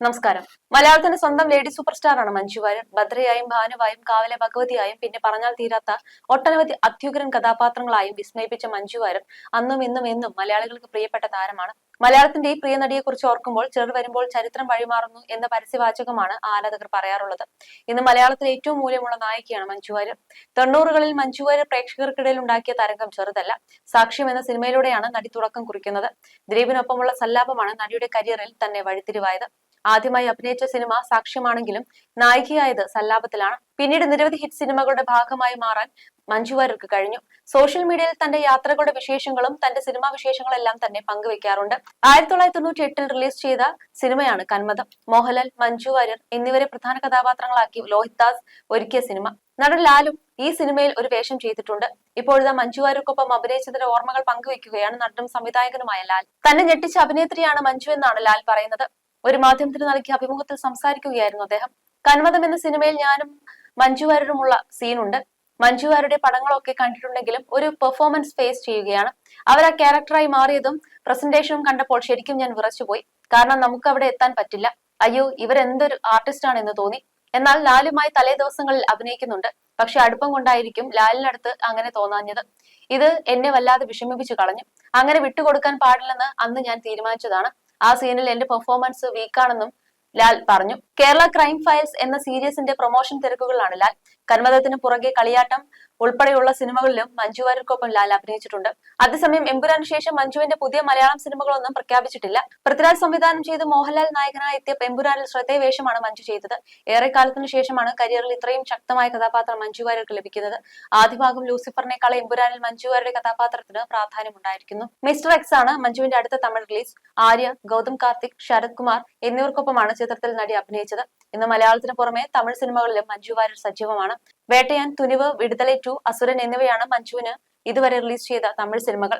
നമസ്കാരം. മലയാളത്തിന്റെ സ്വന്തം ലേഡി സൂപ്പർ സ്റ്റാറാണ് മഞ്ജു വാര്യർ. ഭദ്രയായും ഭാനുവായും കാവലെ ഭഗവതിയായും പിന്നെ പറഞ്ഞാൽ തീരാത്ത ഒട്ടനവധി അത്യുഗ്രൻ കഥാപാത്രങ്ങളായും വിസ്മയിപ്പിച്ച മഞ്ജു വാര്യർ അന്നും ഇന്നും എന്നും മലയാളികൾക്ക് പ്രിയപ്പെട്ട താരമാണ്. മലയാളത്തിന്റെ ഈ പ്രിയ നടിയെ കുറിച്ച് ഓർക്കുമ്പോൾ ചെറു വരുമ്പോൾ ചരിത്രം വഴിമാറുന്നു എന്ന പരസ്യവാചകമാണ് ആരാധകർ പറയാറുള്ളത്. ഇന്ന് മലയാളത്തിലെ ഏറ്റവും മൂല്യമുള്ള നായികയാണ് മഞ്ജു വാര്യർ. തൊണ്ണൂറുകളിൽ മഞ്ജു വാര്യർ പ്രേക്ഷകർക്കിടയിൽ ഉണ്ടാക്കിയ തരംഗം ചെറുതല്ല. സാക്ഷ്യം എന്ന സിനിമയിലൂടെയാണ് നടി തുടക്കം കുറിക്കുന്നത്. ദിലീപിനൊപ്പമുള്ള സല്ലാപമാണ് നടിയുടെ കരിയറിൽ തന്നെ വഴിത്തിരിവായത്. ആദ്യമായി അഭിനയിച്ച സിനിമ സാക്ഷ്യമാണെങ്കിലും നായികയായത് സല്ലാപത്തിലാണ്. പിന്നീട് നിരവധി ഹിറ്റ് സിനിമകളുടെ ഭാഗമായി മാറാൻ മഞ്ജു വാര്യർക്ക് കഴിഞ്ഞു. സോഷ്യൽ മീഡിയയിൽ തന്റെ യാത്രകളുടെ വിശേഷങ്ങളും തന്റെ സിനിമാ വിശേഷങ്ങളെല്ലാം തന്നെ പങ്കുവെക്കാറുണ്ട്. ആയിരത്തി തൊള്ളായിരത്തി തൊണ്ണൂറ്റി എട്ടിൽ റിലീസ് ചെയ്ത സിനിമയാണ് കന്മതം. മോഹൻലാൽ മഞ്ജു വാര്യർ എന്നിവരെ പ്രധാന കഥാപാത്രങ്ങളാക്കി ലോഹിത് ദാസ് ഒരുക്കിയ സിനിമ. നടൻ ലാലും ഈ സിനിമയിൽ ഒരു വേഷം ചെയ്തിട്ടുണ്ട്. ഇപ്പോഴത്തെ മഞ്ജു വാര്യർക്കൊപ്പം അഭിനയിച്ചതിന്റെ ഓർമ്മകൾ പങ്കുവെക്കുകയാണ് നടനും സംവിധായകനുമായ ലാൽ. തന്നെ ഞെട്ടിച്ച അഭിനേത്രിയാണ് മഞ്ജു എന്നാണ് ലാൽ പറയുന്നത്. ഒരു മാധ്യമത്തിന് നൽകിയ അഭിമുഖത്തിൽ സംസാരിക്കുകയായിരുന്നു അദ്ദേഹം. കന്മതം എന്ന സിനിമയിൽ ഞാനും മഞ്ജു വാര്യരുമുള്ള സീനുണ്ട്. മഞ്ജു വാര്യരുടെ പടങ്ങളൊക്കെ കണ്ടിട്ടുണ്ടെങ്കിലും ഒരു പെർഫോമൻസ് ഫേസ് ചെയ്യുകയാണ്. അവർ ആ ക്യാരക്ടറായി മാറിയതും പ്രസന്റേഷനും കണ്ടപ്പോൾ ശരിക്കും ഞാൻ വിറച്ചുപോയി. കാരണം നമുക്ക് അവിടെ എത്താൻ പറ്റില്ല. അയ്യോ ഇവരെന്തൊരു ആർട്ടിസ്റ്റ് ആണെന്ന് തോന്നി. എന്നാൽ ലാലുമായി തലേ ദിവസങ്ങളിൽ അഭിനയിക്കുന്നുണ്ട്. പക്ഷെ അടുപ്പം കൊണ്ടായിരിക്കും ലാലിനടുത്ത് അങ്ങനെ തോന്നാഞ്ഞത്. ഇത് എന്നെ വല്ലാതെ വിഷമിപ്പിച്ചു കളഞ്ഞു. അങ്ങനെ വിട്ടുകൊടുക്കാൻ പാടില്ലെന്ന് അന്ന് ഞാൻ തീരുമാനിച്ചതാണ്. ആ സീനിൽ എന്റെ പെർഫോമൻസ് വീക്കാണെന്നും ലാൽ പറഞ്ഞു. കേരള ക്രൈം ഫയൽസ് എന്ന സീരീസിന്റെ പ്രൊമോഷൻ തിരക്കുകളിലാണ് ലാൽ. കന്മതത്തിന് പുറകെ കളിയാട്ടം ഉൾപ്പെടെയുള്ള സിനിമകളിലും മഞ്ജു വാര്യർക്കൊപ്പം ലാൽ അഭിനയിച്ചിട്ടുണ്ട്. അതേസമയം എമ്പുരാന് ശേഷം മഞ്ജുവിന്റെ പുതിയ മലയാളം സിനിമകളൊന്നും പ്രഖ്യാപിച്ചിട്ടില്ല. പൃഥ്വിരാജ് സംവിധാനം ചെയ്ത് മോഹൻലാൽ നായകനായി എത്തിയ എമ്പുരാനിൽ ശ്രദ്ധേയവേഷമാണ് മഞ്ജു ചെയ്തത്. ഏറെ കാലത്തിന് ശേഷമാണ് കരിയറിൽ ഇത്രയും ശക്തമായ കഥാപാത്രം മഞ്ജു വാര്യർക്ക് ലഭിക്കുന്നത്. ആദ്യ ഭാഗം ലൂസിഫറിനേക്കാൾ എമ്പുരാനിൽ മഞ്ജു വാര്യരുടെ കഥാപാത്രത്തിന് പ്രാധാന്യമുണ്ടായിരിക്കുന്നു. മിസ്റ്റർ എക്സ് ആണ് മഞ്ജുവിന്റെ അടുത്ത തമിഴ് റിലീസ്. ആര്യ ഗൗതം കാർത്തിക് ശരത് കുമാർ എന്നിവർക്കൊപ്പമാണ് ചിത്രത്തിൽ നടി അഭിനയിച്ചത്. ഇന്ന് മലയാളത്തിന് പുറമെ തമിഴ് സിനിമകളിലും മഞ്ജു വാര്യർ സജീവമാണ്. വേട്ടയാൻ തുനിവ് വിടുതലെ ടു അസുരൻ എന്നിവയാണ് മഞ്ജുവിന് ഇതുവരെ റിലീസ് ചെയ്ത തമിഴ് സിനിമകൾ.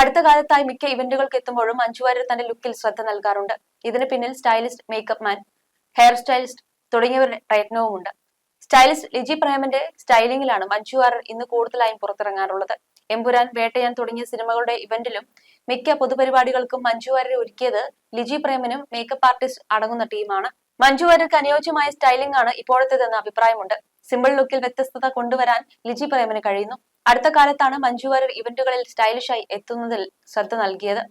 അടുത്ത കാലത്തായി മിക്ക ഇവന്റുകൾക്ക് എത്തുമ്പോഴും മഞ്ജു വാര്യർ തന്റെ ലുക്കിൽ ശ്രദ്ധ നൽകാറുണ്ട്. ഇതിന് പിന്നിൽ stylist makeup man hair stylist തുടങ്ങിയവരുടെ പ്രയത്നവുമുണ്ട്. സ്റ്റൈലിസ്റ്റ് ലിജി പ്രേമന്റെ സ്റ്റൈലിംഗിലാണ് മഞ്ജു വാര്യർ ഇന്ന് കൂടുതലായും പുറത്തിറങ്ങാറുള്ളത്. എമ്പുരാൻ വേട്ടയാൻ തുടങ്ങിയ സിനിമകളുടെ ഇവന്റിലും മിക്ക പൊതുപരിപാടികൾക്കും മഞ്ജു വാര്യർ ഒരുക്കിയത് ലിജി പ്രേമനും മേക്കപ്പ് ആർട്ടിസ്റ്റ് അടങ്ങുന്ന ടീമാണ്. മഞ്ജു വാര്യർക്ക് അനുയോജ്യമായ സ്റ്റൈലിംഗ് ആണ് ഇപ്പോഴത്തേതെന്ന് അഭിപ്രായമുണ്ട്. സിമ്പിൾ ലുക്കിൽ വ്യത്യസ്തത കൊണ്ടുവരാൻ ലിജി പ്രേമന് കഴിയുന്നു. അടുത്ത കാലത്താണ് മഞ്ജു വാര്യർ ഇവന്റുകളിൽ സ്റ്റൈലിഷായി എത്തുന്നതിൽ ശ്രദ്ധ നൽകിയത്.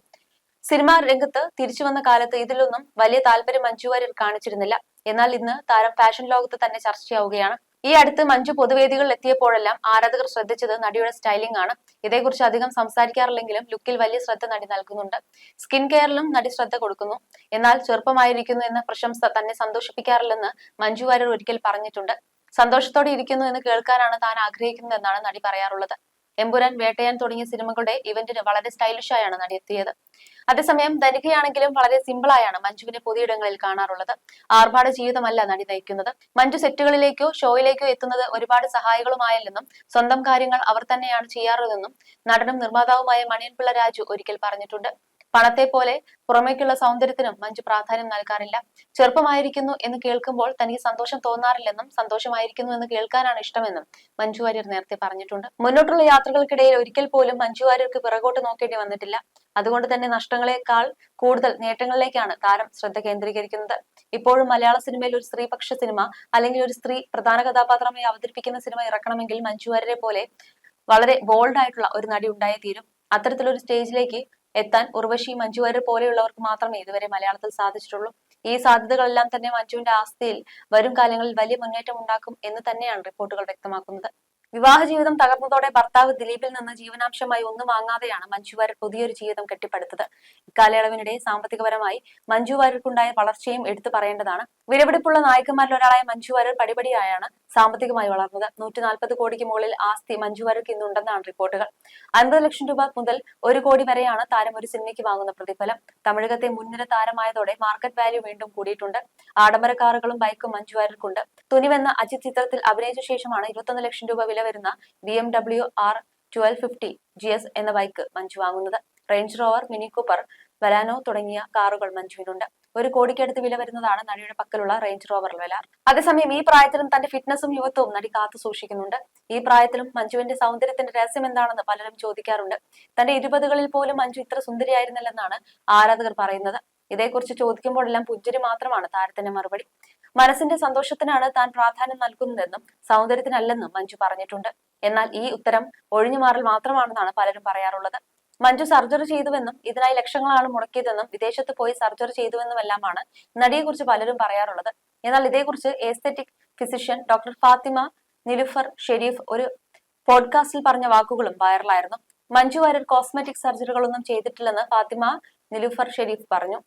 സിനിമാ രംഗത്ത് തിരിച്ചു വന്ന കാലത്ത് ഇതിലൊന്നും വലിയ താല്പര്യം മഞ്ജു വാര്യർ കാണിച്ചിരുന്നില്ല. എന്നാൽ ഇന്ന് താരം ഫാഷൻ ലോകത്ത് തന്നെ ചർച്ചയാവുകയാണ്. ഈ അടുത്ത് മഞ്ജു പൊതുവേദികളിൽ എത്തിയപ്പോഴെല്ലാം ആരാധകർ ശ്രദ്ധിച്ചത് നടിയുടെ സ്റ്റൈലിംഗ് ആണ്. ഇതേക്കുറിച്ച് അധികം സംസാരിക്കാറില്ലെങ്കിലും ലുക്കിൽ വലിയ ശ്രദ്ധ നടി നൽകുന്നുണ്ട്. സ്കിൻ കെയറിലും നടി ശ്രദ്ധ കൊടുക്കുന്നു. എന്നാൽ ചെറുപ്പമായിരിക്കുന്നു എന്ന പ്രശംസ തന്നെ സന്തോഷിപ്പിക്കാറില്ലെന്ന് മഞ്ജു വാര്യർ ഒരിക്കൽ പറഞ്ഞിട്ടുണ്ട്. സന്തോഷത്തോടെ ഇരിക്കുന്നു എന്ന് കേൾക്കാനാണ് താൻ ആഗ്രഹിക്കുന്നതെന്നാണ് നടി പറയാറുള്ളത്. എമ്പുരാൻ വേട്ടയാൻ തുടങ്ങിയ സിനിമകളുടെ ഇവന്റിന് വളരെ സ്റ്റൈലിഷായാണ് നടി എത്തിയത്. അതേസമയം ധനികയാണെങ്കിലും വളരെ സിമ്പിളായാണ് മഞ്ജുവിനെ പൊതുയിടങ്ങളിൽ കാണാറുള്ളത്. ആർഭാട ജീവിതമല്ല നടി നയിക്കുന്നത്. മഞ്ജു സെറ്റുകളിലേക്കോ ഷോയിലേക്കോ എത്തുന്നത് ഒരുപാട് സഹായികളുമായല്ലെന്നും സ്വന്തം കാര്യങ്ങൾ അവർ തന്നെയാണ് ചെയ്യാറുള്ളതെന്നും നടനും നിർമ്മാതാവുമായ മണിയൻപിള്ള രാജു ഒരിക്കൽ പറഞ്ഞിട്ടുണ്ട്. പണത്തെ പോലെ പുറമേക്കുള്ള സൗന്ദര്യത്തിനും മഞ്ജു പ്രാധാന്യം നൽകാറില്ല. ചെറുപ്പമായിരിക്കുന്നു എന്ന് കേൾക്കുമ്പോൾ തനിക്ക് സന്തോഷം തോന്നാറില്ലെന്നും സന്തോഷമായിരിക്കുന്നു എന്ന് കേൾക്കാനാണ് ഇഷ്ടമെന്നും മഞ്ജു വാര്യർ നേരത്തെ പറഞ്ഞിട്ടുണ്ട്. മുന്നോട്ടുള്ള യാത്രകൾക്കിടയിൽ ഒരിക്കൽ പോലും മഞ്ജു വാര്യർക്ക് പിറകോട്ട് നോക്കേണ്ടി വന്നിട്ടില്ല. അതുകൊണ്ട് തന്നെ നഷ്ടങ്ങളെക്കാൾ കൂടുതൽ നേട്ടങ്ങളിലേക്കാണ് താരം ശ്രദ്ധ കേന്ദ്രീകരിക്കുന്നത്. ഇപ്പോഴും മലയാള സിനിമയിൽ ഒരു സ്ത്രീപക്ഷ സിനിമ അല്ലെങ്കിൽ ഒരു സ്ത്രീ പ്രധാന കഥാപാത്രമായി അവതരിപ്പിക്കുന്ന സിനിമ ഇറക്കണമെങ്കിൽ മഞ്ജു വാര്യരെ പോലെ വളരെ ബോൾഡ് ആയിട്ടുള്ള ഒരു നടി ഉണ്ടായേ തീരും. അത്തരത്തിലൊരു സ്റ്റേജിലേക്ക് എത്താൻ ഉർവശി മഞ്ജു വാര്യർ പോലെയുള്ളവർക്ക് മാത്രമേ ഇതുവരെ മലയാളത്തിൽ സാധിച്ചിട്ടുള്ളൂ. ഈ സാധ്യതകളെല്ലാം തന്നെ മഞ്ജുവിന്റെ ആസ്തിയിൽ വരും കാലങ്ങളിൽ വലിയ മുന്നേറ്റം ഉണ്ടാക്കും എന്ന് തന്നെയാണ് റിപ്പോർട്ടുകൾ വ്യക്തമാക്കുന്നത്. വിവാഹ ജീവിതം തകർന്നതോടെ ഭർത്താവ് ദിലീപിൽ നിന്ന് ജീവനാംശമായി ഒന്നും വാങ്ങാതെയാണ് മഞ്ജു വാര്യർ പുതിയൊരു ജീവിതം കെട്ടിപ്പടുത്തത്. ഇക്കാലയളവിനിടെ സാമ്പത്തികപരമായി മഞ്ജു വാര്യർക്കുണ്ടായ വളർച്ചയും എടുത്തു പറയേണ്ടതാണ്. വിലപിടിപ്പുള്ള നായകന്മാരിൽ ഒരാളായ മഞ്ജു വാര്യർ പടിപടിയായാണ് സാമ്പത്തികമായി വളർന്നത്. നൂറ്റി നാൽപ്പത് കോടിക്ക് മുകളിൽ ആസ്തി മഞ്ജു വാര്യർക്ക് ഇന്നുണ്ടെന്നാണ് റിപ്പോർട്ടുകൾ. അൻപത് ലക്ഷം രൂപ മുതൽ ഒരു കോടി വരെയാണ് താരം ഒരു സിനിമയ്ക്ക് വാങ്ങുന്ന പ്രതിഫലം. തമിഴകത്തെ മുൻനിര താരമായതോടെ മാർക്കറ്റ് വാല്യൂ വീണ്ടും കൂടിയിട്ടുണ്ട്. ആഡംബര കാറുകളും ബൈക്കും മഞ്ജു വാര്യർക്കുണ്ട്. തുനിവെന്ന അജിത് ചിത്രത്തിൽ അഭിനയിച്ച ശേഷമാണ് ഇരുപത്തൊന്ന് ലക്ഷം രൂപ വില വരുന്ന B M W R twelve fifty G S എന്ന ബൈക്ക് മഞ്ജു വാങ്ങുന്നത്. റേഞ്ച് റോവർ മിനി കൂപ്പർ വലാനോ തുടങ്ങിയ കാറുകൾ മഞ്ജുവിനുണ്ട്. ഒരു കോടിക്കടുത്ത് വില വരുന്നതാണ് നടിയുടെ പക്കലുള്ള റേഞ്ച് റോവർ വില. അതേസമയം ഈ പ്രായത്തിലും തന്റെ ഫിറ്റ്നസും യുവത്വവും നടി കാത്തു സൂക്ഷിക്കുന്നുണ്ട്. ഈ പ്രായത്തിലും മഞ്ജുവിന്റെ സൗന്ദര്യത്തിന്റെ രഹസ്യം എന്താണെന്ന് പലരും ചോദിക്കാറുണ്ട്. തന്റെ ഇരുപതുകളിൽ പോലും മഞ്ജു ഇത്ര സുന്ദരിയായിരുന്നില്ലെന്നാണ് ആരാധകർ പറയുന്നത്. ഇതേക്കുറിച്ച് ചോദിക്കുമ്പോഴെല്ലാം പുഞ്ചിരി മാത്രമാണ് താരത്തിന്റെ മറുപടി. മനസ്സിന്റെ സന്തോഷത്തിനാണ് താൻ പ്രാധാന്യം നൽകുന്നതെന്നും സൗന്ദര്യത്തിനല്ലെന്നും മഞ്ജു പറഞ്ഞിട്ടുണ്ട്. എന്നാൽ ഈ ഉത്തരം ഒഴിഞ്ഞുമാറൽ മാത്രമാണെന്നാണ് പലരും പറയാറുള്ളത്. മഞ്ജു സർജറി ചെയ്തുവെന്നും ഇതിനായി ലക്ഷങ്ങളാണ് മുടക്കിയതെന്നും വിദേശത്ത് പോയി സർജറി ചെയ്തുവെന്നുമെല്ലാമാണ് നടിയെക്കുറിച്ച് പലരും പറയാറുള്ളത്. എന്നാൽ ഇതേക്കുറിച്ച് aesthetic physician doctor Fathima Nilufer Sherif ഒരു പോഡ്കാസ്റ്റിൽ പറഞ്ഞ വാക്കുകളും വൈറലായിരുന്നു മഞ്ജു വാര്യർ കോസ്മെറ്റിക് സർജറികളൊന്നും ചെയ്തിട്ടില്ലെന്ന് ഫാത്തിമ നിലുഫർ ഷെരീഫ് പറഞ്ഞു.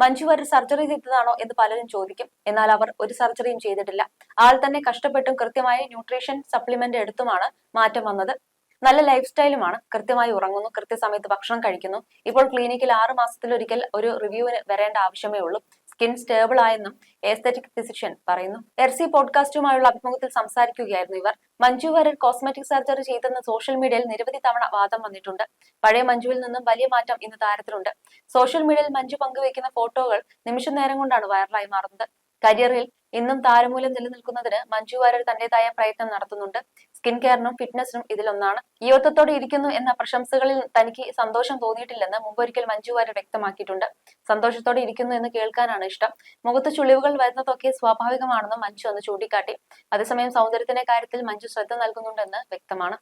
മഞ്ജു വാര്യർ സർജറി ചെയ്തതാണോ എന്ന് പലരും ചോദിക്കും. എന്നാൽ അവർ ഒരു സർജറിയും ചെയ്തിട്ടില്ല. ആൾ തന്നെ കഷ്ടപ്പെട്ടും കൃത്യമായ ന്യൂട്രീഷൻ സപ്ലിമെന്റ് എടുത്തുമാണ് മാറ്റം വന്നത്. നല്ല ലൈഫ് സ്റ്റൈലുമാണ്. കൃത്യമായി ഉറങ്ങുന്നു കൃത്യസമയത്ത് ഭക്ഷണം കഴിക്കുന്നു. ഇപ്പോൾ ക്ലിനിക്കിൽ ആറ് മാസത്തിലൊരിക്കൽ ഒരു റിവ്യൂവിന് വരേണ്ട ആവശ്യമേ ഉള്ളൂ. സ്കിൻ സ്റ്റേബിൾ ആയെന്നും എസ്തറ്റിക് ഫിസിഷ്യൻ പറയുന്നു. എർസി പോഡ്കാസ്റ്റുമായുള്ള അഭിമുഖത്തിൽ സംസാരിക്കുകയായിരുന്നു ഇവർ. മഞ്ജു വാര്യർ കോസ്മെറ്റിക് സർജറി ചെയ്തെന്ന് സോഷ്യൽ മീഡിയയിൽ നിരവധി തവണ വാദം വന്നിട്ടുണ്ട്. പഴയ മഞ്ജുവിൽ നിന്നും വലിയ മാറ്റം ഇന്ന് താരത്തിലുണ്ട്. സോഷ്യൽ മീഡിയയിൽ മഞ്ജു പങ്കുവയ്ക്കുന്ന ഫോട്ടോകൾ നിമിഷ നേരം കൊണ്ടാണ് വൈറലായി മാറുന്നത്. കരിയറിൽ ഇന്നും താരമൂലം നിലനിൽക്കുന്നതിന് മഞ്ജു വാര്യർ തന്റേതായ പ്രയത്നം നടത്തുന്നുണ്ട്. സ്കിൻ കെയറിനും ഫിറ്റ്നസിനും ഇതിലൊന്നാണ്. യുവത്വത്തോടെ ഇരിക്കുന്നു എന്ന പ്രശംസകളിൽ തനിക്ക് സന്തോഷം തോന്നിയിട്ടില്ലെന്ന് മുമ്പൊരിക്കൽ മഞ്ജു വാര്യർ വ്യക്തമാക്കിയിട്ടുണ്ട്. സന്തോഷത്തോടെ ഇരിക്കുന്നു എന്ന് കേൾക്കാനാണ് ഇഷ്ടം. മുഖത്ത് ചുളിവുകൾ വരുന്നതൊക്കെ സ്വാഭാവികമാണെന്നും മഞ്ജു അന്ന് ചൂണ്ടിക്കാട്ടി. അതേസമയം സൗന്ദര്യത്തിന്റെ കാര്യത്തിൽ മഞ്ജു ശ്രദ്ധ നൽകുന്നുണ്ടെന്ന് വ്യക്തമാണ്.